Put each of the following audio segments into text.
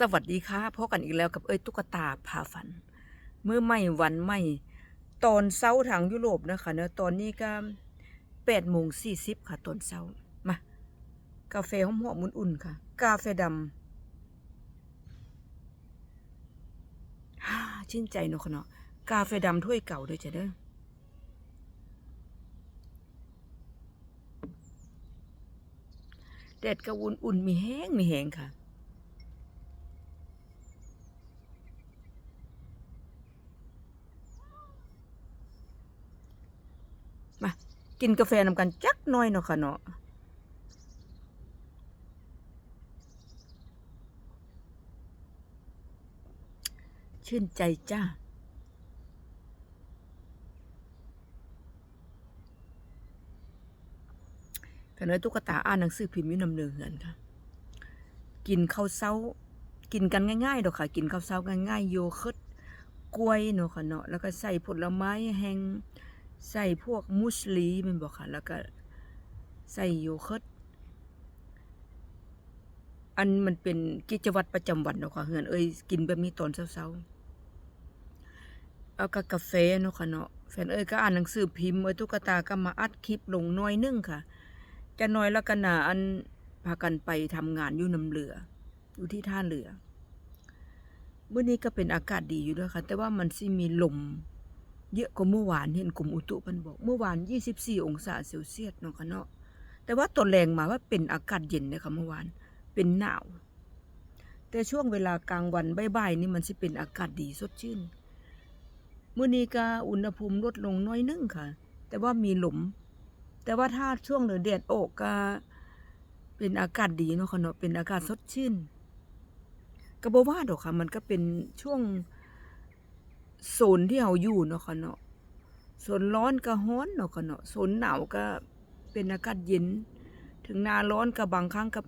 สวัสดีค่ะพบกันอีกแล้วกับเอ้ยตุ๊กตาพาฝัน เมื่อไม่วันไม่ตอนเช้าทางยุโรปนะคะเนอะตอนนี้ก็แปดโมงสี่สิบค่ะตอนเช้ามากาแฟหอมๆอุ่นๆค่ะ กาแฟดำชื่นใจเนอะค่ะเนาะกาแฟดำถ้วยเก่าด้วยจ้ะเด้อแดดก็อุ่นมีแห้งมีแห้งค่ะ มากินกาแฟนำกันจักหน้อยเนาะค่ะเนาะชื่นใจจ้ากันเลยตุ๊กตาอ่านหนังสือพิมพ์อยุ่นำเนือเหือนค่ะ กินข้าวเช้า กินกันง่ายๆดอกค่ะ กินข้าวเช้าง่ายๆโยเคิร์ตกล้วยเนาะค่ะเนาะแล้วก็ใส่ผลไม้แห้ง ใส่พวกมุสลีมันบอกค่ะ แล้วก็ใส่โยเคิร์ตอันมันเป็นกิจวัตรประจำวันเนาะค่ะเฮือนเอ้ยกินแบบนี้ตอนเช้าๆเอากับกาแฟเนาะค่ะเนาะแฟนเอ้ยก็อ่านหนังสือพิมพ์เอ้ยตุ๊กตาก็มาอัดคลิปลงหน้อยนึงค่ะ จะน้อยแล้วกันนะอันพากันไปทำงานอยู่น้ำเรืออยู่ที่ท่าเรือเมื่อนี้ก็เป็นอากาศดีอยู่ด้วยค่ะ แต่ว่ามันสิมีลม เยอะกว่าเมื่อวานเห็นกรมอุตุมันบอก เมื่อวาน 24 องศาเซลเซียสเนาะค่ะเนาะแต่ว่าตอนแรงมาว่าเป็นอากาศเย็นเลยค่ะเมื่อวาน เป็นหนาว แต่ช่วงเวลากลางวันบ่ายๆนี่มันสิเป็นอากาศดีสดชื่นเมื่อนี้ก็อุณหภูมิลดลงน้อยนึงค่ะ แต่ว่ามีหลมแต่ว่าถ้าช่วงเดือแดดออกก็เป็นอากาศดีเนาะค่ะเนาะเป็นอากาศสดชื่นก็บ่ว่าดอกค่ะ มันก็เป็นช่วง โซนที่เราอยู่เนาะค่ะเนาะโซนร้อนก็ร้อนเนาะค่ะเนาะโซนหนาวก็เป็นอากาศเย็น ถึงหน้าร้อนก็บางครั้งก็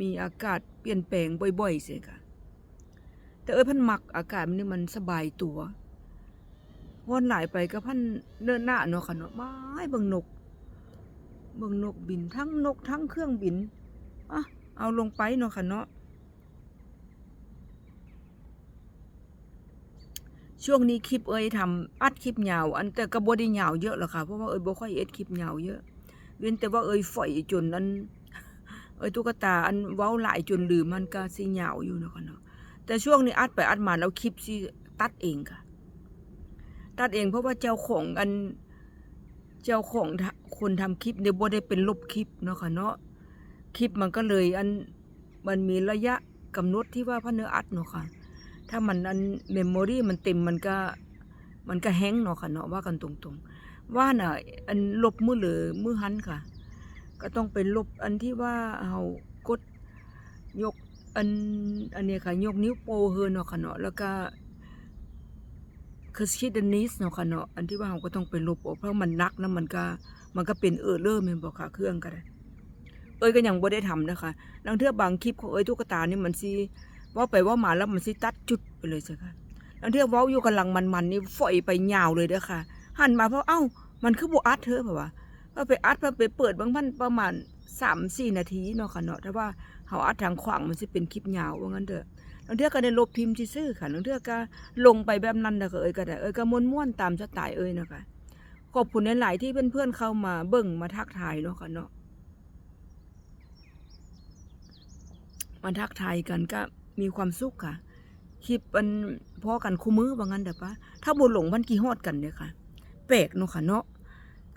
มีอากาศเปลี่ยนแปลงบ่อยๆเสียค่ะ แต่เอ้ยพันมักอากาศมันนี่มันสบายตัววันหลายไปก็พันเนินหน้าเนาะค่ะเนาะไม้เบิ่งนกเบิ่งนกบินทั้งนกทั้งเครื่องบินอะเอาลงไปเนาะค่ะเนาะ ช่วงนี้คลิปเอ้ยทำอัดคลิปยาว อันแต่ก็บ่ได้ยาวเยอะหรอกค่ะเพราะว่าเอ้ยบ่ค่อยเอ็ดคลิปยาวเยอะ เว้นแต่ว่าเอ้ยฝอยจนอันเอ้ยตุ๊กตาอันเว้าหลายจนลืมมันก็สิยาวอยู่เนาะคะเนาะแต่ช่วงนี้อัดไปอัดมาแล้วคลิปสิตัดเองค่ะ ตัดเองเพราะว่าเจ้าของอันเจ้าของคนทำคลิปเนี่ยบ่ได้เป็นลบคลิปเนาะค่ะเนาะคลิปมันก็เลยอันมันมีระยะกำหนดที่ว่าพันเนื้ออัดเนาะค่ะ ถ้ามันอันเมมโมรีมันเต็มมันก็มันก็แห้งเนาะค่ะเนาะว่ากันตรงๆ ว่าน่ะ อันลบมือเหลือมือหันค่ะ ก็ต้องไปลบอันที่ว่าเอากดยกอันอันนี้ค่ะ ยกนิ้วโป้เฮือเนาะค่ะเนาะแล้วก็คือคิดนนี้เนาะค่ะเนาะอันที่ว่าเราก็ต้องไปลบออกเพราะมันนักแล้วมันก็มันก็เป็นเออร์เลอร์แม่นบ่ค่ะเครื่องก็ได้เอ้ยก็ยังบ่ได้ทำนะคะลังเทือบางคลิปของเอ้ยตุ๊กตานี่มันสิเว่าไปว่ามาแล้วมันสิตัดจุดไปเลยใช่ค่ะแล้วเที่ยวว้าอยู่กำลังมันๆนี่ฝอยไปยาวเลยเด้อค่ะ หันมาเพราะเอ้า มันคือบอัดเธอเปล่าวะพอไปอัดพอไปเปิดบางพันประมาณ3-4นาทีเนาะค่ะเนาะถ้าว่าเฮาอัดทางขวางมันสิเป็นคลิปยาวว่างั้นเด้อแล้วเที่ยก็ได้ลบพิมพ์ซื่อค่ะแล้วเที่ยก็ลงไปแบบนั้นนะก็เอ้ยก็ได้เอ้ยก็ม่วนๆตามสไตล์เอ้ยเนาะค่ะขอบคุณหลายๆที่เพื่อนๆเข้ามาเบิ่งมาทักทายเนาะค่ะเนาะมาทักทายกันก็ มีความสุขค่ะคลิปมันพอกันคู่มือว่างั้นเด้อปะถ้าบ่หลงมันกี่ฮอดกันเด้อค่ะแปลกเนาะค่ะเนาะ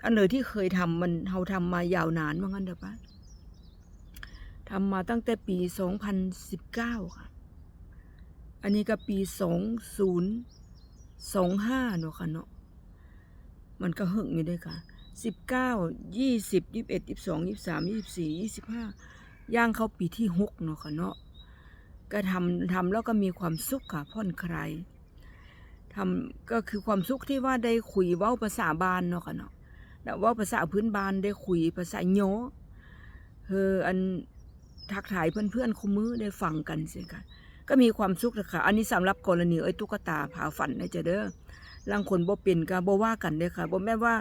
อันเลยที่เคยทำมันเฮาทำมายาวนานว่างั้นเด้อปะทำมาตั้งแต่ปี 2019 ค่ะ อันนี้ก็ปี 2025เนาะค่ะเนาะ มันก็หึงอยู่ด้วยค่ะ 19 20 21 22 23 24 25 ย่างเข้าปีที่หกเนาะค่ะเนาะ ก็ทำทำแล้วก็มีความสุขค่ะผ่อนคลายทำก็คือความสุขที่ว่าได้คุยเว้าภาษาบ้านเนาะค่ะเนาะแต่ว่าภาษาพื้นบ้านได้คุยภาษาโยเฮออันทักทายเพื่อนๆคุมือได้ฟังกันสิค่ะก็มีความสุขนะคะอันนี้สำหรับกรณีเอ้ยตุ๊กตาผาฝันนะจ๊ะเด้อลางคนบ่เป็นก็บ่ว่ากันเด้อค่ะบ่แม่ว่า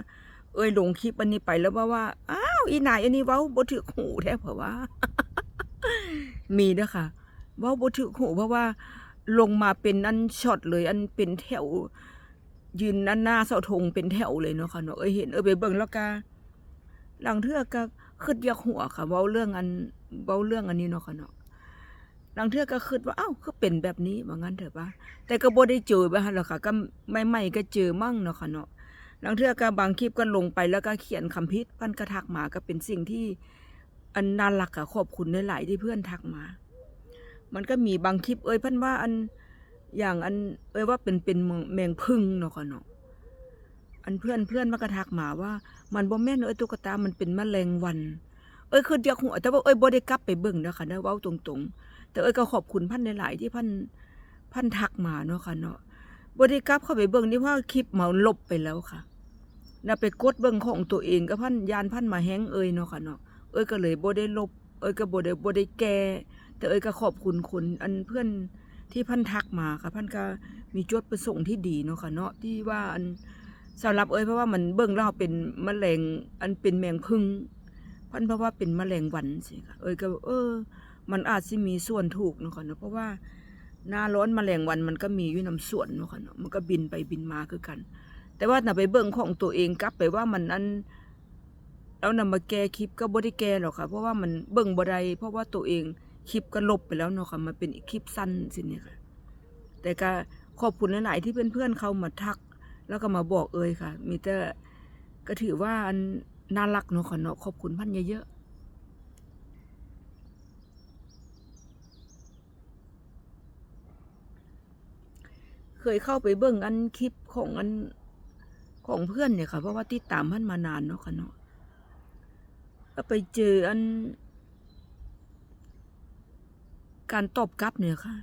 เอ้ยลงคลิปอันนี้ไปแล้วว่าว่าอ้าวอีนายอันนี้เว้าบ่ถือหูแท้เพราะว่า มีเด้อค่ะ ว้าบ่ถึกหูเพราะว่าลงมาเป็นอันช็อตเลยอันเป็นแถว ยืนอันหน้าเสาธงเป็นแถวเลยเนาะค่ะเนาะเอ้ยเห็นเอ้ยไปเบิ่งแล้วก็หลังเทือก็คิดอยากหัวค่ะเว้าเรื่องอันเว้าเรื่องอันนี้เนาะค่ะเนาะหลังเทือก็คิดว่าเอ้าคือเป็นแบบนี้ว่างั้นเถอะปะแต่ก็บ่ได้เจอบบนั้นหรอกค่ะก็ใหม่ๆก็เจอมั่งเนาะค่ะเนาะหลังเทือก็บางคลิปก็ลงไปแล้วก็เขียนคำพิษพันก็ทักมาก็เป็นสิ่งที่อันน่ารักอะขอบคุณหลายๆที่เพื่อนทักมา มันก็มีบางคลิปเอ้ยเพิ่นว่าอันอย่างอันเอ้ยว่าเป็นเป็นแมงพึ่งเนาะค่ะเนาะอันเพื่อนเพื่อนมากระทักมาว่า มันบ่แม่นเอ้ยตุ๊กตา มันเป็นแมลงวัน เอ้ยคือเดียวหัวแต่ว่าเอ้ยบ่ได้กลับไปเบิ่งเนาะค่ะเนาะเว้าตรงๆ แต่เอ้ยก็ขอบคุณพันหลายๆที่พันพันทักมาเนาะค่ะเนาะบ่ได้กลับเข้าไปเบิ่งนี่เพราะคลิปเหมาลบไปแล้วค่ะแล้วไปกดเบิ่งของตัวเองก็พันยานพันมาแฮงเอ้ยเนาะค่ะเนาะเอ้ยก็เลยบ่ได้ลบ เอ้ยก็บ่ได้บ่ได้แก้ แต่เอ้ยก็ขอบคุณคนอันเพื่อนที่พันทักมาค่ะพันก็มีจุดประสงค์ที่ดีเนาะค่ะเนาะที่ว่าอันสำหรับเอ้ยเพราะว่ามันเบิ่งแล้วเป็นแมลงอันเป็นแมงพึ่งพันเพราะว่าเป็นแมลงวันสิค่ะเอ้ยก็เออ มันอาจสิมีส่วนถูกเนาะค่ะเนาะเพราะว่าหน้าร้อนแมลงวันมันก็มีอยู่นํสวนเนาะค่ะเนาะมันก็บินไปบินมาคือกัน แต่ว่าน่ะไปเบิ่งของตัวเองกลับไปว่ามันอันแล้วนำมาแก้คลิปก็บ่ได้แก้หรอกค่ะ เพราะว่ามันเบิ่งบ่ได้เพราะว่าตัวเอง คลิปก็ลบไปแล้วเนาะค่ะมันเป็นคลิปสั้นสิเนี่ยค่ะ แต่ก็ขอบคุณหลาย ๆ ที่เพื่อนๆเขามาทัก แล้วก็มาบอกเอ่ยค่ะ มีแต่ก็ถือว่านน่ารักเนาะค่ะเนาะขอบคุณพันเยอะๆเคยเข้าไปเบิ่งอันคลิปของอันของเพื่อนเนี่ยค่ะ เพราะว่าติดตามพันมานานเนาะค่ะเนาะก็ไปเจออัน การตอบกลับเนี่ยค่ะ